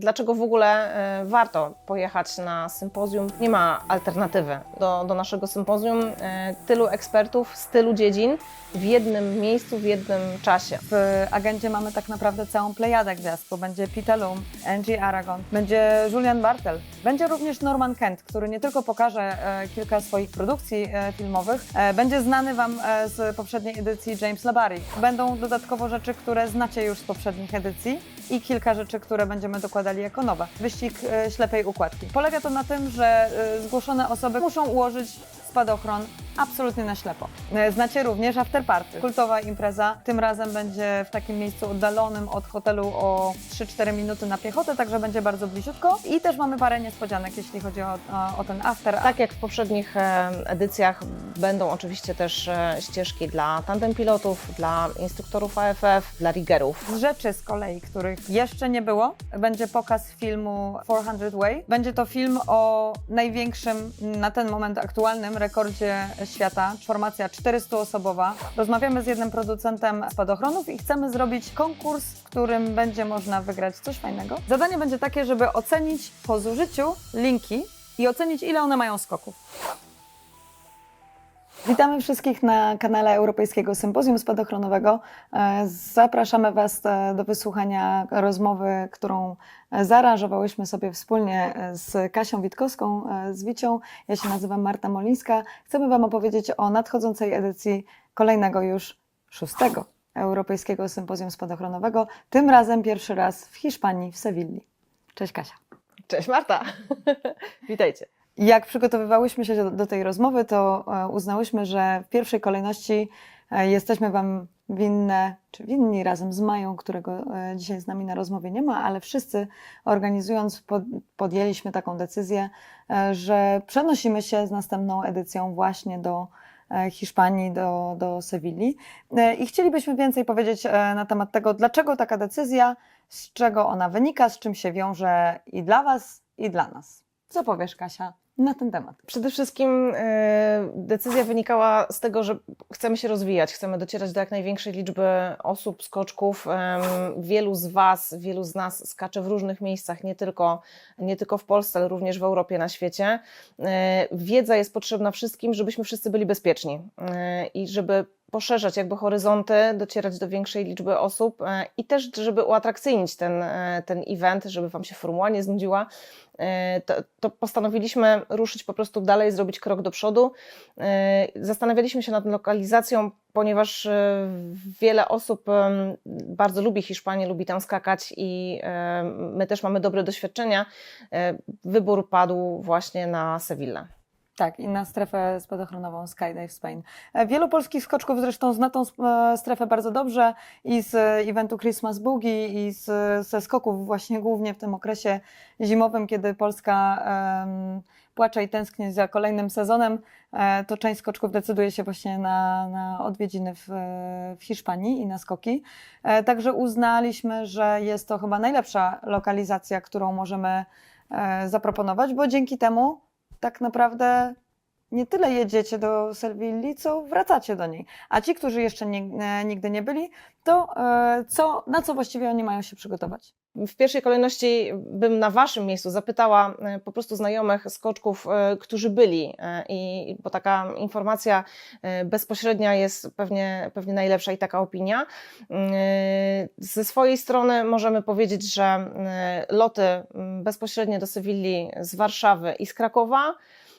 Dlaczego w ogóle e, warto pojechać na sympozjum? Nie ma alternatywy do, do naszego sympozjum. E, Tylu ekspertów z tylu dziedzin w jednym miejscu, w jednym czasie. W agendzie mamy tak naprawdę całą plejadę gwiazd, bo będzie Pita Lum, Angie Aragon, będzie Julian Bartel, będzie również Norman Kent, który nie tylko pokaże e, kilka swoich produkcji filmowych, będzie znany Wam z poprzedniej edycji James Labary. Będą dodatkowo rzeczy, które znacie już z poprzednich edycji i kilka rzeczy, które będziemy dokładali jako nowe. Wyścig e, ślepej układki. Polega to na tym, że e, zgłoszone osoby muszą ułożyć spadochron absolutnie na ślepo. E, Znacie również Afterparty, kultowa impreza. Tym razem będzie w takim miejscu oddalonym od hotelu o 3-4 minuty na piechotę, także będzie bardzo bliziutko. I też mamy parę niespodzianek, jeśli chodzi o, o, o ten after. Tak jak w poprzednich edycjach, będą oczywiście też ścieżki dla tandem pilotów, dla instruktorów AFF, dla riggerów. Z rzeczy z kolei, których jeszcze nie było, będzie pokaz filmu 400 Way. Będzie to film o największym na ten moment aktualnym rekordzie świata, formacja 400-osobowa. Rozmawiamy z jednym producentem spadochronów i chcemy zrobić konkurs, w którym będzie można wygrać coś fajnego. Zadanie będzie takie, żeby ocenić po zużyciu linki i ocenić, ile one mają skoków. Witamy wszystkich na kanale Europejskiego Sympozjum Spadochronowego. E, Zapraszamy Was e, do wysłuchania rozmowy, którą e, zaaranżowałyśmy sobie wspólnie z Kasią Witkowską, z Wicią. Ja się nazywam Marta Molińska. Chcemy Wam opowiedzieć o nadchodzącej edycji kolejnego już szóstego Europejskiego Sympozjum Spadochronowego. Tym razem pierwszy raz w Hiszpanii, w Sewilli. Cześć Kasia. Cześć Marta! Witajcie. Jak przygotowywałyśmy się do, tej rozmowy, to e, uznałyśmy, że w pierwszej kolejności e, jesteśmy Wam winne, czy winni razem z Mają, którego e, dzisiaj z nami na rozmowie nie ma, ale wszyscy organizując pod, podjęliśmy taką decyzję, że przenosimy się z następną edycją właśnie do Hiszpanii, do, do Sewilli. I chcielibyśmy więcej powiedzieć na temat tego, dlaczego taka decyzja, z czego ona wynika, z czym się wiąże i dla Was, i dla nas. Co powiesz, Kasia, na ten temat? Przede wszystkim e, decyzja wynikała z tego, że chcemy się rozwijać, chcemy docierać do jak największej liczby osób, skoczków. Wielu z Was, wielu z nas skacze w różnych miejscach, nie tylko, nie tylko w Polsce, ale również w Europie, na świecie. E, Wiedza jest potrzebna wszystkim, żebyśmy wszyscy byli bezpieczni e, i żeby poszerzać jakby horyzonty, docierać do większej liczby osób e, i też, żeby uatrakcyjnić ten, e, ten event, żeby Wam się formuła nie znudziła, e, to, to postanowiliśmy ruszyć po prostu dalej, zrobić krok do przodu. Zastanawialiśmy się nad lokalizacją, ponieważ wiele osób bardzo lubi Hiszpanię, lubi tam skakać i my też mamy dobre doświadczenia. Wybór padł właśnie na Sewillę. Tak, i na strefę spadochronową Skydive Spain. E, Wielu polskich skoczków zresztą zna tą e, strefę bardzo dobrze i z eventu Christmas Boogie i z, ze skoków właśnie głównie w tym okresie zimowym, kiedy Polska em, płacze i tęskni za kolejnym sezonem, e, to część skoczków decyduje się właśnie na, na odwiedziny w, w Hiszpanii i na skoki. Także uznaliśmy, że jest to chyba najlepsza lokalizacja, którą możemy zaproponować, bo dzięki temu tak naprawdę nie tyle jedziecie do Sewilli, co wracacie do niej. A ci, którzy jeszcze e, nigdy nie byli, to e, co, na co właściwie oni mają się przygotować? W pierwszej kolejności bym na Waszym miejscu zapytała e, po prostu znajomych skoczków, którzy byli, i, bo taka informacja bezpośrednia jest pewnie, pewnie najlepsza i taka opinia. Ze swojej strony możemy powiedzieć, że loty bezpośrednie do Sewilli z Warszawy i z Krakowa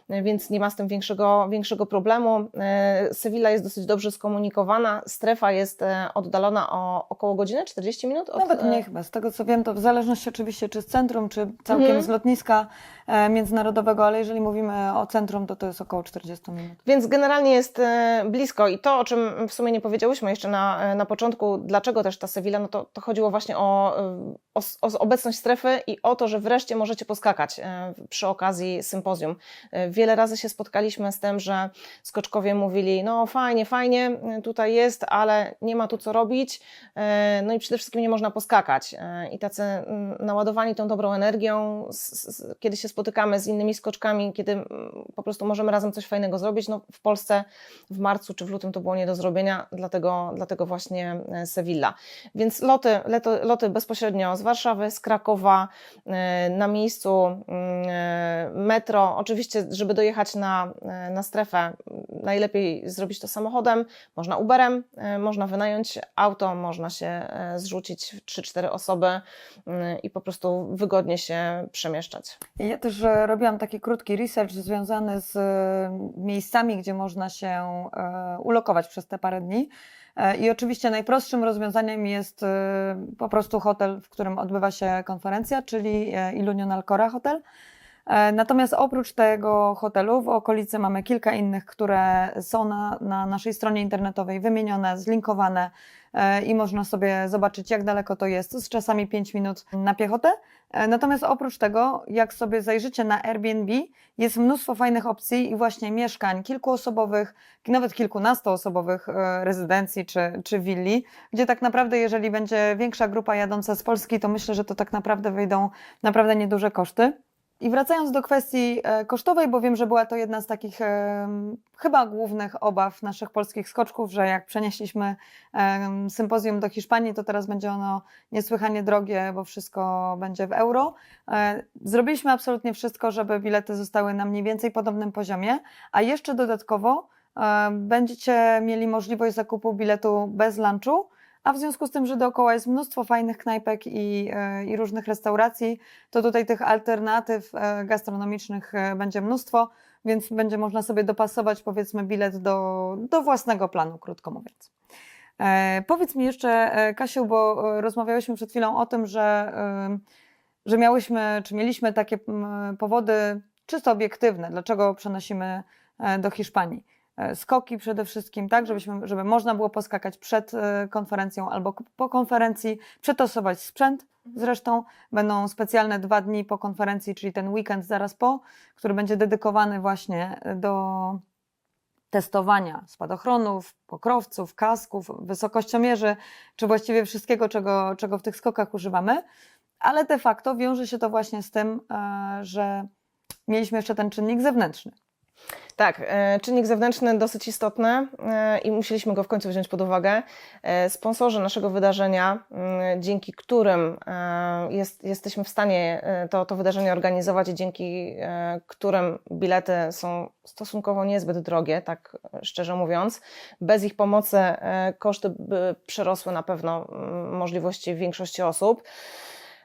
więc nie ma z tym większego, większego problemu. E, Sewilla jest dosyć dobrze skomunikowana, strefa jest e, oddalona o około godziny, 40 minut? Od, Nawet e, nie chyba, z tego co wiem, to w zależności oczywiście czy z centrum, czy całkiem Mhm. z lotniska międzynarodowego, ale jeżeli mówimy o centrum, to to jest około 40 minut. Więc generalnie jest blisko i to, o czym w sumie nie powiedziałyśmy jeszcze na, na początku, dlaczego też ta Sewilla, no to, to chodziło właśnie o, o, o obecność strefy i o to, że wreszcie możecie poskakać przy okazji sympozjum. Wiele razy się spotkaliśmy z tym, że skoczkowie mówili, no fajnie, fajnie, tutaj jest, ale nie ma tu co robić, e, no i przede wszystkim nie można poskakać. E, I tacy mm, naładowani tą dobrą energią, kiedy się spotykamy z innymi skoczkami, kiedy mm, po prostu możemy razem coś fajnego zrobić, no w Polsce w marcu czy w lutym to było nie do zrobienia, dlatego, dlatego właśnie e, Sevilla. Więc loty, leto, loty bezpośrednio z Warszawy, z Krakowa, na miejscu mm, metro. Oczywiście, żeby dojechać na, e, na strefę, najlepiej zrobić to samochodem, można Uberem, e, można wynająć auto, można się e, zrzucić w 3-4 osoby mm, i po prostu wygodnie się przemieszczać. Ja też robiłam taki krótki research związany z miejscami, gdzie można się ulokować przez te parę dni. I oczywiście najprostszym rozwiązaniem jest po prostu hotel, w którym odbywa się konferencja, czyli Ilunion Alcora Hotel. E, Natomiast oprócz tego hotelu w okolicy mamy kilka innych, które są na, na naszej stronie internetowej wymienione, zlinkowane e, i można sobie zobaczyć, jak daleko to jest, z czasami 5 minut na piechotę. E, Natomiast oprócz tego, jak sobie zajrzycie na Airbnb, jest mnóstwo fajnych opcji i właśnie mieszkań kilkuosobowych, nawet kilkunastoosobowych rezydencji czy, czy willi, gdzie tak naprawdę, jeżeli będzie większa grupa jadąca z Polski, to myślę, że to tak naprawdę wyjdą naprawdę nieduże koszty. I wracając do kwestii e, kosztowej, bo wiem, że była to jedna z takich em, chyba głównych obaw naszych polskich skoczków, że jak przenieśliśmy em, sympozjum do Hiszpanii, to teraz będzie ono niesłychanie drogie, bo wszystko będzie w euro. E, Zrobiliśmy absolutnie wszystko, żeby bilety zostały na mniej więcej podobnym poziomie, a jeszcze dodatkowo e, będziecie mieli możliwość zakupu biletu bez lunchu, a w związku z tym, że dookoła jest mnóstwo fajnych knajpek i, e, i różnych restauracji, to tutaj tych alternatyw e, gastronomicznych e, będzie mnóstwo, więc będzie można sobie dopasować powiedzmy bilet do, do własnego planu, krótko mówiąc. E, powiedz mi jeszcze, Kasiu, bo rozmawiałyśmy przed chwilą o tym, że, że miałyśmy, czy mieliśmy takie powody czysto obiektywne, dlaczego przenosimy do Hiszpanii. E, Skoki przede wszystkim, tak, żebyśmy, żeby można było poskakać przed e, konferencją albo po konferencji, przetasować sprzęt. Zresztą będą specjalne dwa dni po konferencji, czyli ten weekend zaraz po, który będzie dedykowany właśnie do testowania spadochronów, pokrowców, kasków, wysokościomierzy, czy właściwie wszystkiego, czego, czego w tych skokach używamy. Ale de facto wiąże się to właśnie z tym, e, że mieliśmy jeszcze ten czynnik zewnętrzny. Tak, e, czynnik zewnętrzny dosyć istotny e, i musieliśmy go w końcu wziąć pod uwagę. E, Sponsorzy naszego wydarzenia, dzięki którym jest, jesteśmy w stanie to, to wydarzenie organizować i dzięki którym bilety są stosunkowo niezbyt drogie, tak szczerze mówiąc. Bez ich pomocy koszty by przerosły na pewno możliwości większości osób.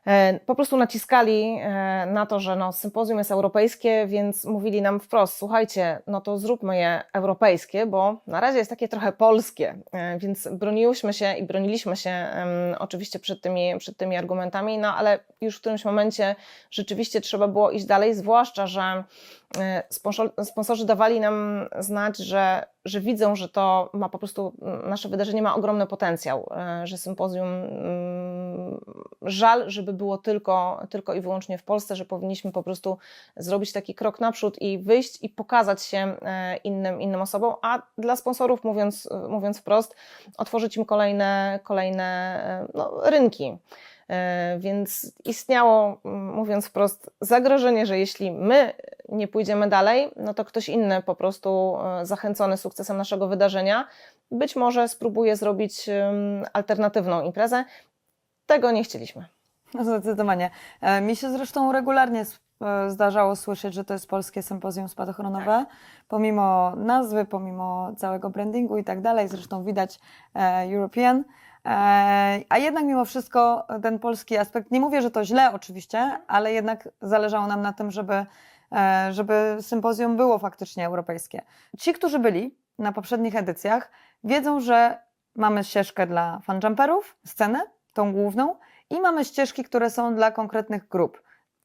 E, po prostu naciskali e, na to, że no, sympozjum jest europejskie, więc mówili nam wprost, słuchajcie, no to zróbmy je europejskie, bo na razie jest takie trochę polskie, E, więc broniłyśmy się i broniliśmy się oczywiście przed tymi, przed tymi argumentami, no ale już w którymś momencie rzeczywiście trzeba było iść dalej, zwłaszcza, że sponsor- sponsorzy dawali nam znać, że, że widzą, że to ma po prostu, nasze wydarzenie ma ogromny potencjał, że sympozjum żal, żeby było tylko, tylko i wyłącznie w Polsce, że powinniśmy po prostu zrobić taki krok naprzód i wyjść i pokazać się e, innym, innym osobom, a dla sponsorów, mówiąc, mówiąc wprost, otworzyć im kolejne, kolejne e, no, rynki. E, Więc istniało, mówiąc wprost, zagrożenie, że jeśli my nie pójdziemy dalej, no to ktoś inny po prostu zachęcony sukcesem naszego wydarzenia być może spróbuje zrobić alternatywną imprezę. Tego nie chcieliśmy. No, Zdecydowanie. E, Mi się zresztą regularnie e, zdarzało słyszeć, że to jest polskie sympozjum spadochronowe, pomimo nazwy, pomimo całego brandingu i tak dalej. Zresztą widać e, European. A jednak mimo wszystko ten polski aspekt, nie mówię, że to źle oczywiście, ale jednak zależało nam na tym, żeby, żeby sympozjum było faktycznie europejskie. Ci, którzy byli na poprzednich edycjach, wiedzą, że mamy ścieżkę dla fanjumperów, scenę, tą główną, i mamy ścieżki, które są dla konkretnych grup.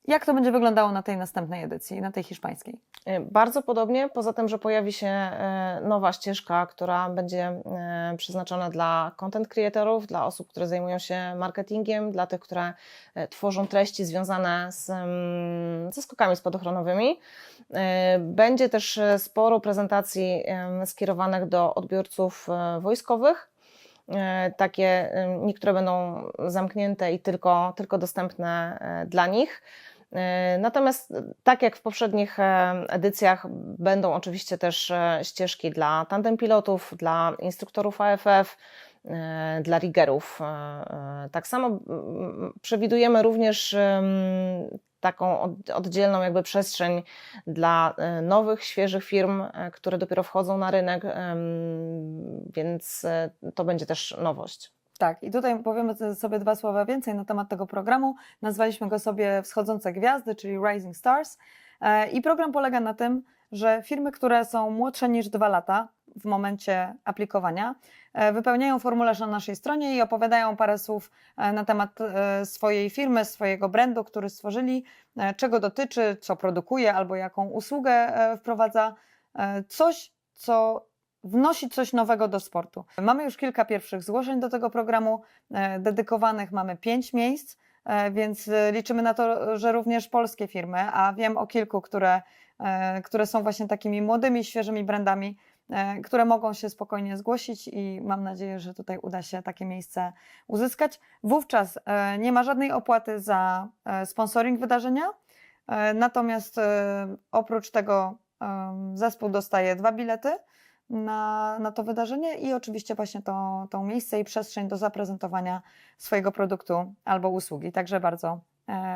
Jak to będzie wyglądało na tej następnej edycji, na tej hiszpańskiej? E, Bardzo podobnie, poza tym, że pojawi się e, nowa ścieżka, która będzie e, przeznaczona dla content creatorów, dla osób, które zajmują się marketingiem, dla tych, które tworzą treści związane z, mm, ze skokami spadochronowymi. Będzie też sporo prezentacji skierowanych do odbiorców wojskowych. E, Takie em, niektóre będą zamknięte i tylko, tylko dostępne e, dla nich. E, Natomiast e, tak jak w poprzednich e, edycjach będą oczywiście też e, ścieżki dla tandem pilotów, dla instruktorów AFF, e, dla riggerów. E, e, Tak samo przewidujemy również taką od- oddzielną jakby przestrzeń dla e, nowych, świeżych firm, e, które dopiero wchodzą na rynek, więc e, to będzie też nowość. Tak, i tutaj powiemy sobie dwa słowa więcej na temat tego programu. Nazwaliśmy go sobie Wschodzące Gwiazdy, czyli Rising Stars. I program polega na tym, że firmy, które są młodsze niż dwa lata w momencie aplikowania, e, wypełniają formularz na naszej stronie i opowiadają parę słów e, na temat e, swojej firmy, swojego brandu, który stworzyli, czego dotyczy, co produkuje albo jaką usługę wprowadza. Coś, co wnosi coś nowego do sportu. Mamy już kilka pierwszych zgłoszeń do tego programu, dedykowanych mamy pięć miejsc, więc liczymy na to, że również polskie firmy, a wiem o kilku, które, które są właśnie takimi młodymi, świeżymi brandami, które mogą się spokojnie zgłosić i mam nadzieję, że tutaj uda się takie miejsce uzyskać. Wówczas e, nie ma żadnej opłaty za e, sponsoring wydarzenia, e, natomiast e, oprócz tego zespół dostaje dwa bilety na, na to wydarzenie i oczywiście właśnie to, to miejsce i przestrzeń do zaprezentowania swojego produktu albo usługi. Także bardzo, e,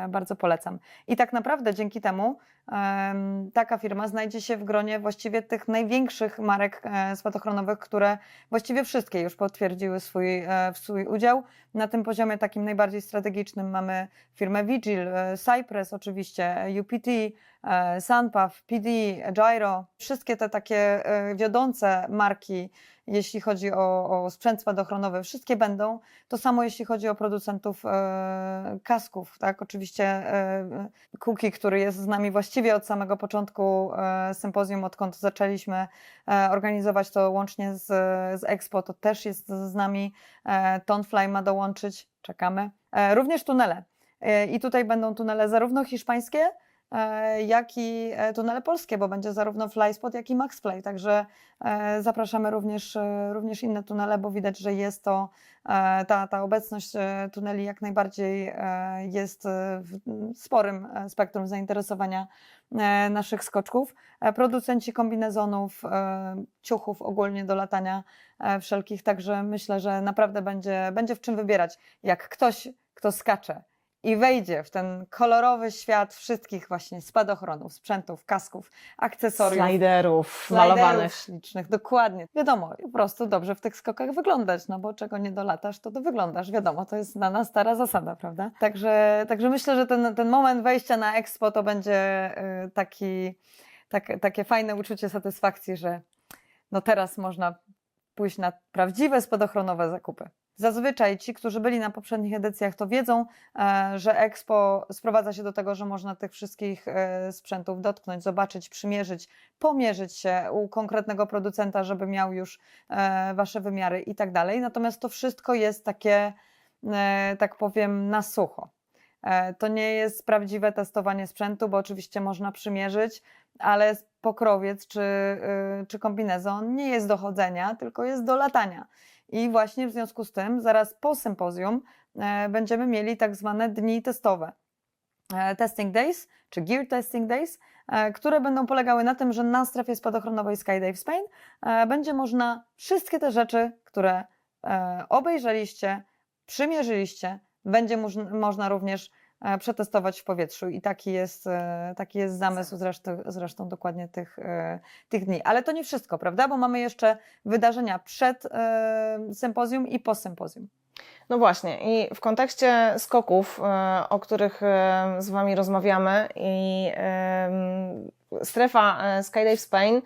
bardzo polecam. I tak naprawdę dzięki temu em, taka firma znajdzie się w gronie właściwie tych największych marek e, spadochronowych, które właściwie wszystkie już potwierdziły swój, e, swój udział. Na tym poziomie takim najbardziej strategicznym mamy firmę Vigil, e, Cypress oczywiście, e, UPT, e, Sunpath, PD, Gyro, wszystkie te takie e, wiodące marki, jeśli chodzi o, o sprzęt spadochronowy, wszystkie będą. To samo jeśli chodzi o producentów e, kasków, tak? Oczywiście e, Kuki, który jest z nami właściwie od samego początku e, sympozjum, odkąd zaczęliśmy e, organizować to łącznie z, z Expo, to też jest z nami. E, Tonfly ma dołączyć, czekamy. E, również tunele. E, I tutaj będą tunele zarówno hiszpańskie, jak i e, tunele polskie, bo będzie zarówno FlySpot, jak i MaxFly. Także e, zapraszamy również, e, również inne tunele, bo widać, że jest to e, ta, ta obecność e, tuneli jak najbardziej e, jest e, w sporym e, spektrum zainteresowania e, naszych skoczków. E, Producenci kombinezonów, e, ciuchów ogólnie do latania e, wszelkich, także myślę, że naprawdę będzie, będzie w czym wybierać. Jak ktoś, kto skacze i wejdzie w ten kolorowy świat wszystkich właśnie spadochronów, sprzętów, kasków, akcesoriów, Sliderów, malowanych. ślicznych, dokładnie. Wiadomo, po prostu dobrze w tych skokach wyglądać, no bo czego nie dolatasz, to dowyglądasz. Wiadomo, to jest znana stara zasada, prawda? Także, także myślę, że ten, ten moment wejścia na Expo to będzie y, taki, tak, takie fajne uczucie satysfakcji, że no teraz można pójść na prawdziwe spadochronowe zakupy. Zazwyczaj ci, którzy byli na poprzednich edycjach, to wiedzą, e, że Expo sprowadza się do tego, że można tych wszystkich e, sprzętów dotknąć, zobaczyć, przymierzyć, pomierzyć się u konkretnego producenta, żeby miał już e, wasze wymiary i tak dalej. Natomiast to wszystko jest takie, tak powiem, na sucho. To nie jest prawdziwe testowanie sprzętu, bo oczywiście można przymierzyć, ale pokrowiec czy, y, czy kombinezon nie jest do chodzenia, tylko jest do latania. I właśnie w związku z tym, zaraz po sympozjum e, będziemy mieli tak zwane dni testowe. E, Testing Days, czy Gear Testing Days, e, które będą polegały na tym, że na strefie spadochronowej Skydive Spain będzie można wszystkie te rzeczy, które obejrzeliście, przymierzyliście, będzie moż- można również przetestować w powietrzu i taki jest, e, taki jest zamysł zresztą, zresztą dokładnie tych, e, tych dni. Ale to nie wszystko, prawda? Bo mamy jeszcze wydarzenia przed e, sympozjum i po sympozjum. No właśnie, i w kontekście skoków, e, o których e, z Wami rozmawiamy, i strefa e, Skydive Spain,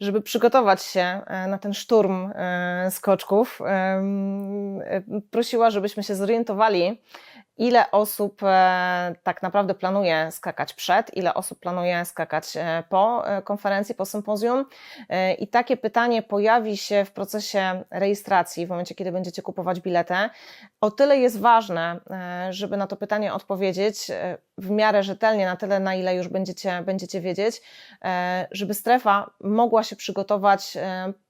żeby przygotować się e, na ten szturm e, skoczków, e, prosiła, żebyśmy się zorientowali, ile osób e, tak naprawdę planuje skakać przed, ile osób planuje skakać e, po e, konferencji, po sympozjum. I takie pytanie pojawi się w procesie rejestracji, w momencie, kiedy będziecie kupować bilety. O tyle jest ważne, żeby na to pytanie odpowiedzieć w miarę rzetelnie, na tyle, na ile już będziecie, będziecie wiedzieć, żeby strefa mogła się przygotować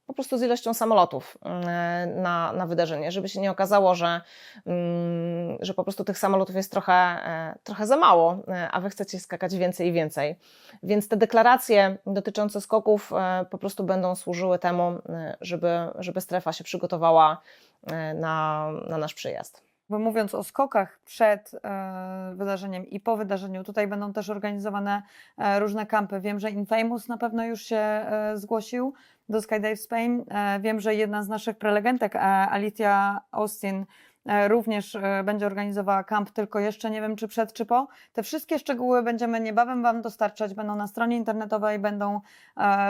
po prostu z ilością samolotów e, na, na wydarzenie, żeby się nie okazało, że, mm, że po prostu tych samolotów jest trochę, e, trochę za mało, e, a wy chcecie skakać więcej i więcej. Więc te deklaracje dotyczące skoków po prostu będą służyły temu, żeby, żeby strefa się przygotowała na, na nasz przyjazd. Bo mówiąc o skokach przed wydarzeniem i po wydarzeniu, tutaj będą też organizowane różne kampy. Wiem, że Infamous na pewno już się zgłosił do Skydive Spain. E, wiem, że jedna z naszych prelegentek, e, Alicia Austin, e, również będzie organizowała kamp, tylko jeszcze nie wiem, czy przed, czy po. Te wszystkie szczegóły będziemy niebawem Wam dostarczać, będą na stronie internetowej, będą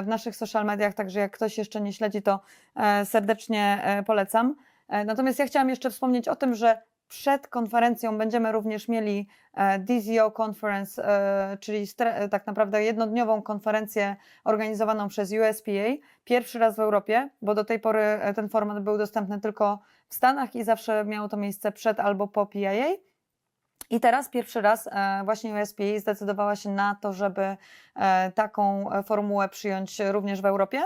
w naszych social mediach, także jak ktoś jeszcze nie śledzi, to serdecznie polecam. Natomiast ja chciałam jeszcze wspomnieć o tym, że przed konferencją będziemy również mieli e, DZO Conference, e, czyli e, tak naprawdę jednodniową konferencję organizowaną przez USPA. Pierwszy raz w Europie, bo do tej pory ten format był dostępny tylko w Stanach i zawsze miało to miejsce przed albo po PIA. I teraz pierwszy raz właśnie USPA zdecydowała się na to, żeby taką formułę przyjąć również w Europie.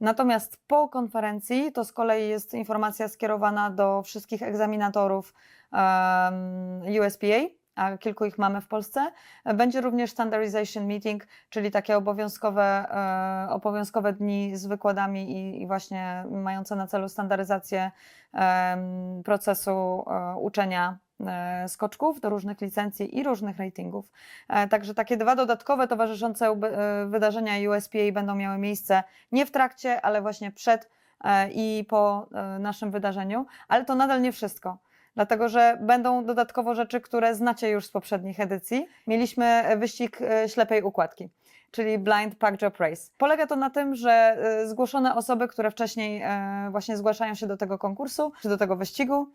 Natomiast po konferencji to z kolei jest informacja skierowana do wszystkich egzaminatorów USPA, a kilku ich mamy w Polsce. Będzie również standardization meeting, czyli takie obowiązkowe, e, obowiązkowe dni z wykładami i, i właśnie mające na celu standaryzację procesu e, uczenia e, skoczków do różnych licencji i różnych ratingów. Także takie dwa dodatkowe towarzyszące wydarzenia USPA będą miały miejsce nie w trakcie, ale właśnie przed i po naszym wydarzeniu, ale to nadal nie wszystko. Dlatego, że będą dodatkowo rzeczy, które znacie już z poprzednich edycji. Mieliśmy e, wyścig e, ślepej układki, czyli Blind Pack Job Race. Polega to na tym, że e, zgłoszone osoby, które wcześniej właśnie zgłaszają się do tego konkursu, czy do tego wyścigu,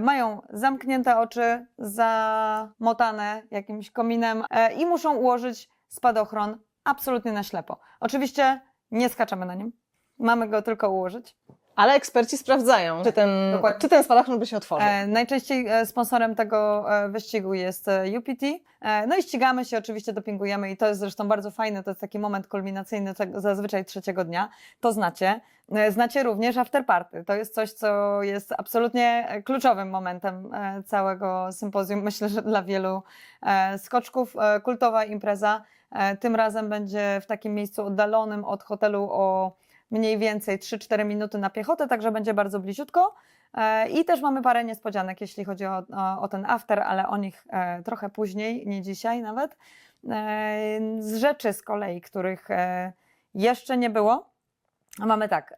mają zamknięte oczy, zamotane jakimś kominem i muszą ułożyć spadochron absolutnie na ślepo. Oczywiście nie skaczemy na nim, mamy go tylko ułożyć. Ale eksperci sprawdzają, czy ten, Dokładnie. czy ten spadochron by się otworzył. E, najczęściej e, sponsorem tego e, wyścigu jest e, UPT. E, no i ścigamy się, oczywiście dopingujemy i to jest zresztą bardzo fajne, to jest taki moment kulminacyjny zazwyczaj trzeciego dnia. To znacie. Znacie również afterparty. To jest coś, co jest absolutnie kluczowym momentem całego sympozjum. Myślę, że dla wielu skoczków kultowa impreza. Tym razem będzie w takim miejscu oddalonym od hotelu o mniej więcej 3-4 minuty na piechotę, także będzie bardzo bliziutko. E, I też mamy parę niespodzianek, jeśli chodzi o, o, o ten after, ale o nich e, trochę później, nie dzisiaj nawet. E, z rzeczy z kolei, których jeszcze nie było, mamy tak.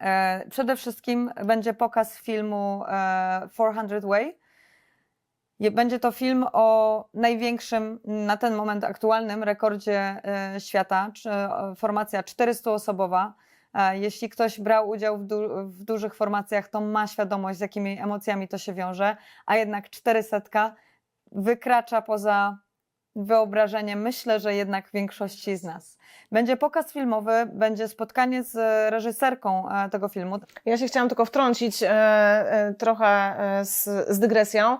Przede wszystkim będzie pokaz filmu e, 400 Way. Będzie to film o największym na ten moment aktualnym rekordzie świata, formacja 400-osobowa. Jeśli ktoś brał udział w, du- w dużych formacjach, to ma świadomość, z jakimi emocjami to się wiąże, a jednak 400 wykracza poza wyobrażenie, myślę, że jednak większości z nas. Będzie pokaz filmowy, będzie spotkanie z reżyserką e, tego filmu. Ja się chciałam tylko wtrącić e, e, trochę z, z dygresją,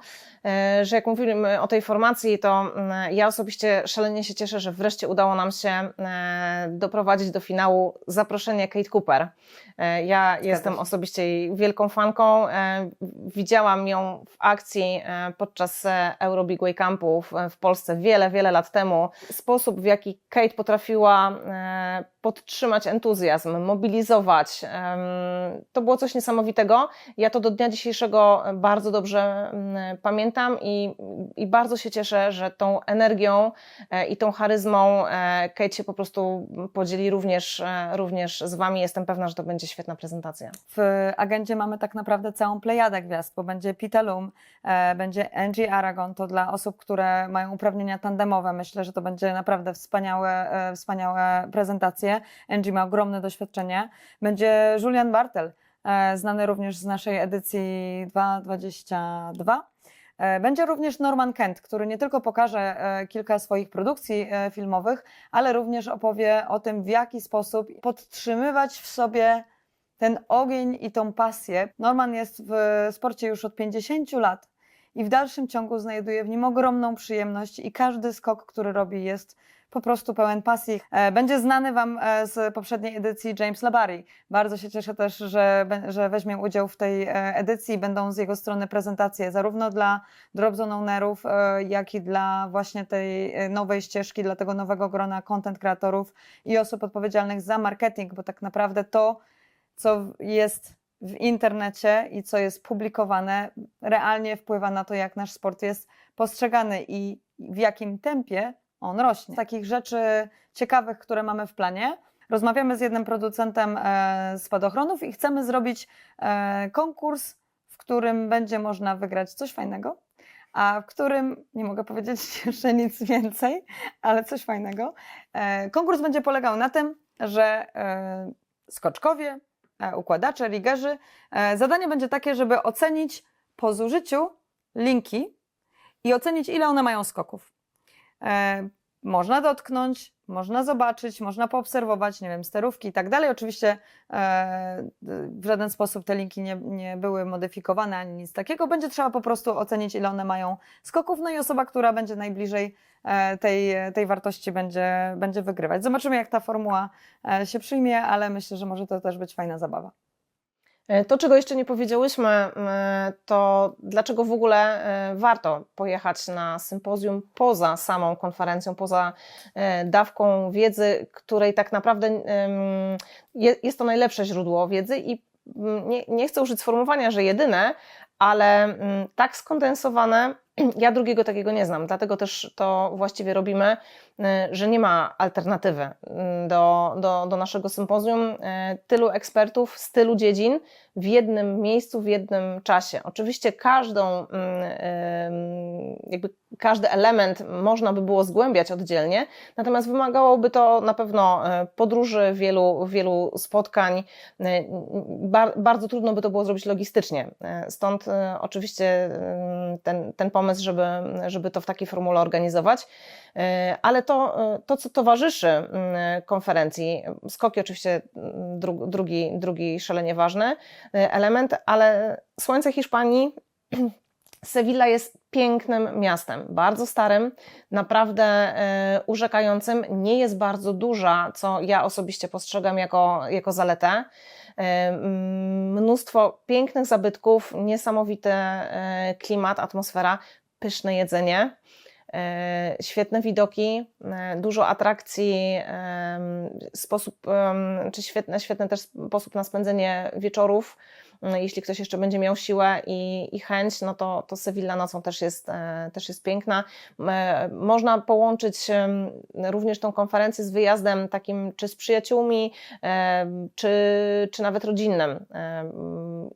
że jak mówimy o tej formacji, to mm, ja osobiście szalenie się cieszę, że wreszcie udało nam się e, doprowadzić do finału zaproszenie Kate Cooper. E, ja jestem się. osobiście jej wielką fanką. E, widziałam ją w akcji e, podczas e, Euro Big Way Campu w, Polsce wiele, wiele lat temu. Sposób, w jaki Kate potrafiła e, podtrzymać entuzjazm, mobilizować, to było coś niesamowitego. Ja to do dnia dzisiejszego bardzo dobrze mm, pamiętam i, i bardzo się cieszę, że tą energią e, i tą charyzmą e, Kate się po prostu podzieli również, e, również z Wami. Jestem pewna, że to będzie świetna prezentacja. W agendzie mamy tak naprawdę całą plejadę gwiazd, bo będzie Pita Lum, będzie Angie Aragon, to dla osób, które mają uprawnienia tandemowe. Myślę, że to będzie naprawdę wspaniałe, wspaniałe prezentacje. Angie ma ogromne doświadczenie. Będzie Julian Bartel, znany również z naszej edycji 2.22. E, Będzie również Norman Kent, który nie tylko pokaże e, kilka swoich produkcji e, filmowych, ale również opowie o tym, w jaki sposób podtrzymywać w sobie ten ogień i tą pasję. Norman jest w sporcie już od 50 lat i w dalszym ciągu znajduje w nim ogromną przyjemność i każdy skok, który robi jest po prostu pełen pasji. E, Będzie znany Wam e, z poprzedniej edycji James Labary. Bardzo się cieszę też, że, że weźmie udział w tej e, edycji. Będą z jego strony prezentacje zarówno dla Dropzone ownerów, jak i dla właśnie tej nowej ścieżki, dla tego nowego grona content kreatorów i osób odpowiedzialnych za marketing, bo tak naprawdę to, co jest w internecie i co jest publikowane, realnie wpływa na to, jak nasz sport jest postrzegany i w jakim tempie on rośnie. Z takich rzeczy ciekawych, które mamy w planie, rozmawiamy z jednym producentem e, spadochronów i chcemy zrobić e, konkurs, w którym będzie można wygrać coś fajnego, a w którym, nie mogę powiedzieć jeszcze nic więcej, ale coś fajnego. E, konkurs będzie polegał na tym, że skoczkowie, układacze, rigerzy, zadanie będzie takie, żeby ocenić po zużyciu linki i ocenić, ile one mają skoków. E, można dotknąć, można zobaczyć, można poobserwować, nie wiem, sterówki i tak dalej. Oczywiście e, w żaden sposób te linki nie, nie były modyfikowane ani nic takiego. Będzie trzeba po prostu ocenić, ile one mają skoków, no i osoba, która będzie najbliżej e, tej, tej wartości będzie, będzie wygrywać. Zobaczymy, jak ta formuła się przyjmie, ale myślę, że może to też być fajna zabawa. E, To, czego jeszcze nie powiedziałyśmy, e, to dlaczego w ogóle e, warto pojechać na sympozjum poza samą konferencją, poza dawką wiedzy, której tak naprawdę jest to najlepsze źródło wiedzy i nie, nie chcę użyć sformułowania, że jedyne, ale tak skondensowane, ja drugiego takiego nie znam, dlatego też to właściwie robimy, że nie ma alternatywy mm, do, do, do naszego sympozjum. Y, Tylu ekspertów z tylu dziedzin w jednym miejscu, w jednym czasie. Oczywiście każdą, mm, jakby każdy element można by było zgłębiać oddzielnie, natomiast wymagałoby to na pewno y, podróży, wielu, wielu spotkań. Y, Bar, bardzo trudno by to było zrobić logistycznie. Y, Stąd y, oczywiście y, ten, ten pomysł, żeby, żeby to w takiej formule organizować. Y, Ale to, y, to co towarzyszy y, konferencji, skoki oczywiście dru, drugi, drugi szalenie ważny y, element, ale słońce Hiszpanii Sevilla jest pięknym miastem, bardzo starym, naprawdę e, urzekającym. Nie jest bardzo duża, co ja osobiście postrzegam jako, jako zaletę. E, mm, mnóstwo pięknych zabytków, niesamowity e, klimat, atmosfera, pyszne jedzenie. E, Świetne widoki, e, dużo atrakcji, em, sposób, czy świetny, świetny też sposób na spędzenie wieczorów. Jeśli ktoś jeszcze będzie miał siłę i, i chęć, no to, to Sevilla nocą też jest, e, też jest piękna. E, Można połączyć również tą konferencję z wyjazdem takim czy z przyjaciółmi, e, czy, czy nawet rodzinnym e,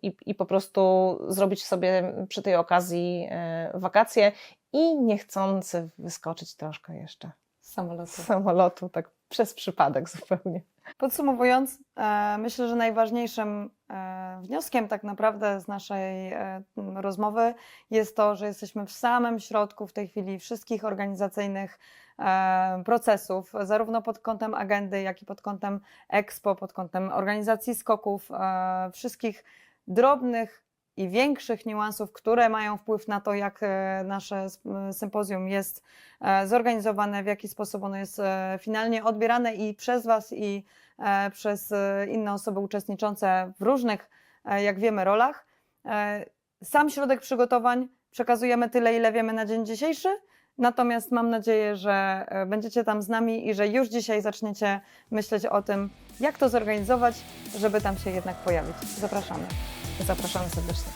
i, i po prostu zrobić sobie przy tej okazji e, wakacje i niechcący wyskoczyć troszkę jeszcze Z samolotu. z samolotu, tak przez przypadek zupełnie. Podsumowując, e, myślę, że najważniejszym e, wnioskiem tak naprawdę z naszej e, rozmowy jest to, że jesteśmy w samym środku w tej chwili wszystkich organizacyjnych procesów, zarówno pod kątem agendy, jak i pod kątem Expo, pod kątem organizacji skoków, wszystkich drobnych i większych niuansów, które mają wpływ na to, jak e, nasze sympozjum jest e, zorganizowane, w jaki sposób ono jest e, finalnie odbierane i przez Was, i przez inne osoby uczestniczące w różnych, jak wiemy, rolach. Sam środek przygotowań przekazujemy tyle, ile wiemy na dzień dzisiejszy. Natomiast mam nadzieję, że będziecie tam z nami i że już dzisiaj zaczniecie myśleć o tym, jak to zorganizować, żeby tam się jednak pojawić. Zapraszamy. Zapraszamy serdecznie.